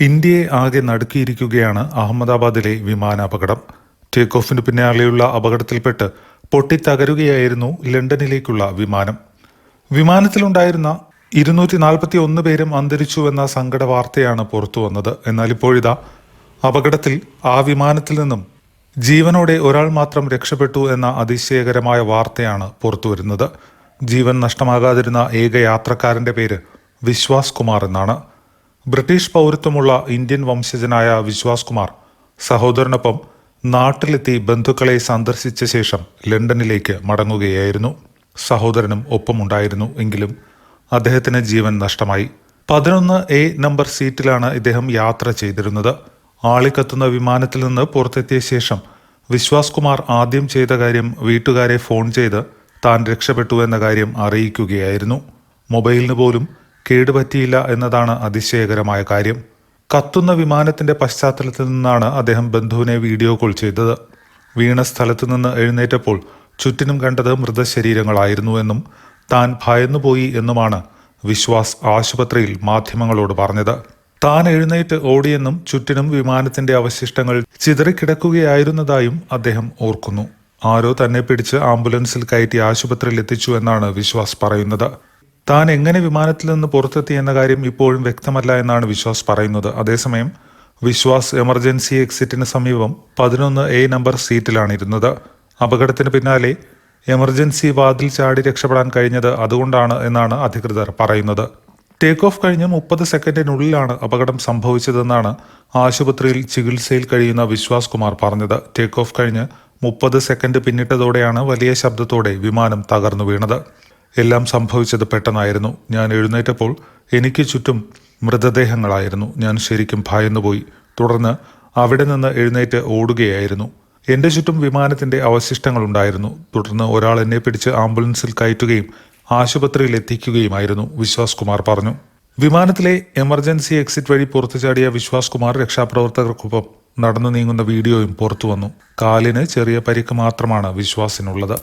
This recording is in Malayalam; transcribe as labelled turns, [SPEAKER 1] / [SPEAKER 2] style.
[SPEAKER 1] ഇന്ത്യയെ ആകെ നടുക്കിയിരിക്കുകയാണ് അഹമ്മദാബാദിലെ വിമാനാപകടം ടേക്ക് ഓഫിന് പിന്നാലെയുള്ള അപകടത്തിൽപ്പെട്ട് പൊട്ടിത്തകരുകയായിരുന്നു ലണ്ടനിലേക്കുള്ള വിമാനം. വിമാനത്തിലുണ്ടായിരുന്ന ഇരുന്നൂറ്റി നാൽപ്പത്തി ഒന്ന് പേരും അന്തരിച്ചുവെന്ന സങ്കട വാർത്തയാണ് പുറത്തു വന്നത്. എന്നാൽ ഇപ്പോഴിതാ അപകടത്തിൽ ആ വിമാനത്തിൽ നിന്നും ജീവനോടെ ഒരാൾ മാത്രം രക്ഷപ്പെട്ടു എന്ന അതിശയകരമായ വാർത്തയാണ് പുറത്തുവരുന്നത് ജീവൻ നഷ്ടമാകാതിരുന്ന ഏക യാത്രക്കാരന്റെ പേര് വിശ്വാസ് കുമാർ എന്നാണ്. ബ്രിട്ടീഷ് പൗരത്വമുള്ള ഇന്ത്യൻ വംശജനായ വിശ്വാസ് കുമാർ സഹോദരനൊപ്പം നാട്ടിലെത്തി ബന്ധുക്കളെ സന്ദർശിച്ച ശേഷം ലണ്ടനിലേക്ക് മടങ്ങുകയായിരുന്നു. സഹോദരനും ഒപ്പമുണ്ടായിരുന്നു എങ്കിലും അദ്ദേഹത്തിന് ജീവൻ നഷ്ടമായി. പതിനൊന്ന് എ നമ്പർ സീറ്റിലാണ് ഇദ്ദേഹം യാത്ര ചെയ്തിരുന്നത്. ആളിക്കത്തുന്ന വിമാനത്തിൽ നിന്ന് പുറത്തെത്തിയ ശേഷം വിശ്വാസ് കുമാർ ആദ്യം ചെയ്ത കാര്യം വീട്ടുകാരെ ഫോൺ ചെയ്ത് താൻ രക്ഷപ്പെട്ടു എന്ന കാര്യം അറിയിക്കുകയായിരുന്നു. മൊബൈലിന് പോലും കേടുപറ്റിയില്ല എന്നതാണ് അതിശയകരമായ കാര്യം. കത്തുന്ന വിമാനത്തിന്റെ പശ്ചാത്തലത്തിൽ നിന്നാണ് അദ്ദേഹം ബന്ധുവിനെ വീഡിയോ കോൾ ചെയ്തത്. വീണ സ്ഥലത്തു നിന്ന് എഴുന്നേറ്റപ്പോൾ ചുറ്റിനും കണ്ടത് മൃതശരീരങ്ങളായിരുന്നു എന്നും താൻ ഭയന്നുപോയി എന്നുമാണ് വിശ്വാസ് ആശുപത്രിയിൽ മാധ്യമങ്ങളോട് പറഞ്ഞത്. താൻ എഴുന്നേറ്റ് ഓടിയെന്നും ചുറ്റിനും വിമാനത്തിന്റെ അവശിഷ്ടങ്ങൾ ചിതറിക്കിടക്കുകയായിരുന്നതായും അദ്ദേഹം ഓർക്കുന്നു. ആരോ തന്നെ പിടിച്ച് ആംബുലൻസിൽ കയറ്റി ആശുപത്രിയിൽ എത്തിച്ചു എന്നാണ് വിശ്വാസ് പറയുന്നത്. താൻ എങ്ങനെ വിമാനത്തിൽ നിന്ന് പുറത്തെത്തി എന്ന കാര്യം ഇപ്പോഴും വ്യക്തമല്ല എന്നാണ് വിശ്വാസ് പറയുന്നത്. അതേസമയം വിശ്വാസ് എമർജൻസി എക്സിറ്റിന് സമീപം പതിനൊന്ന് എ നമ്പർ സീറ്റിലാണ് ഇരുന്നത്. അപകടത്തിന് പിന്നാലെ എമർജൻസി വാതിൽ ചാടി രക്ഷപ്പെടാൻ കഴിഞ്ഞത് അതുകൊണ്ടാണ് എന്നാണ് അധികൃതർ പറയുന്നത്. ടേക്ക് ഓഫ് കഴിഞ്ഞ് മുപ്പത് സെക്കൻഡിനുള്ളിലാണ് അപകടം സംഭവിച്ചതെന്നാണ് ആശുപത്രിയിൽ ചികിത്സയിൽ കഴിയുന്ന വിശ്വാസ് കുമാർ പറഞ്ഞത്. ടേക്ക് ഓഫ് കഴിഞ്ഞ് മുപ്പത് സെക്കൻഡ് പിന്നിട്ടതോടെയാണ് വലിയ ശബ്ദത്തോടെ വിമാനം തകർന്നു വീണത്. എല്ലാം സംഭവിച്ചത് പെട്ടെന്നായിരുന്നു. ഞാൻ എഴുന്നേറ്റപ്പോൾ എനിക്ക് ചുറ്റും മൃതദേഹങ്ങളായിരുന്നു. ഞാൻ ശരിക്കും ഭയന്നുപോയി. തുടർന്ന് അവിടെ നിന്ന് എഴുന്നേറ്റ് ഓടുകയായിരുന്നു. എന്റെ ചുറ്റും വിമാനത്തിന്റെ അവശിഷ്ടങ്ങളുണ്ടായിരുന്നു. തുടർന്ന് ഒരാൾ എന്നെ പിടിച്ച് ആംബുലൻസിൽ കയറ്റുകയും ആശുപത്രിയിൽ എത്തിക്കുകയുമായിരുന്നു വിശ്വാസ് കുമാർ പറഞ്ഞു. വിമാനത്തിലെ എമർജൻസി എക്സിറ്റ് വഴി പുറത്തു ചാടിയ വിശ്വാസ് കുമാർ രക്ഷാപ്രവർത്തകർക്കൊപ്പം നടന്നു നീങ്ങുന്ന വീഡിയോയും പുറത്തു വന്നു. കാലിന് ചെറിയ പരിക്ക് മാത്രമാണ് വിശ്വാസിനുള്ളത്.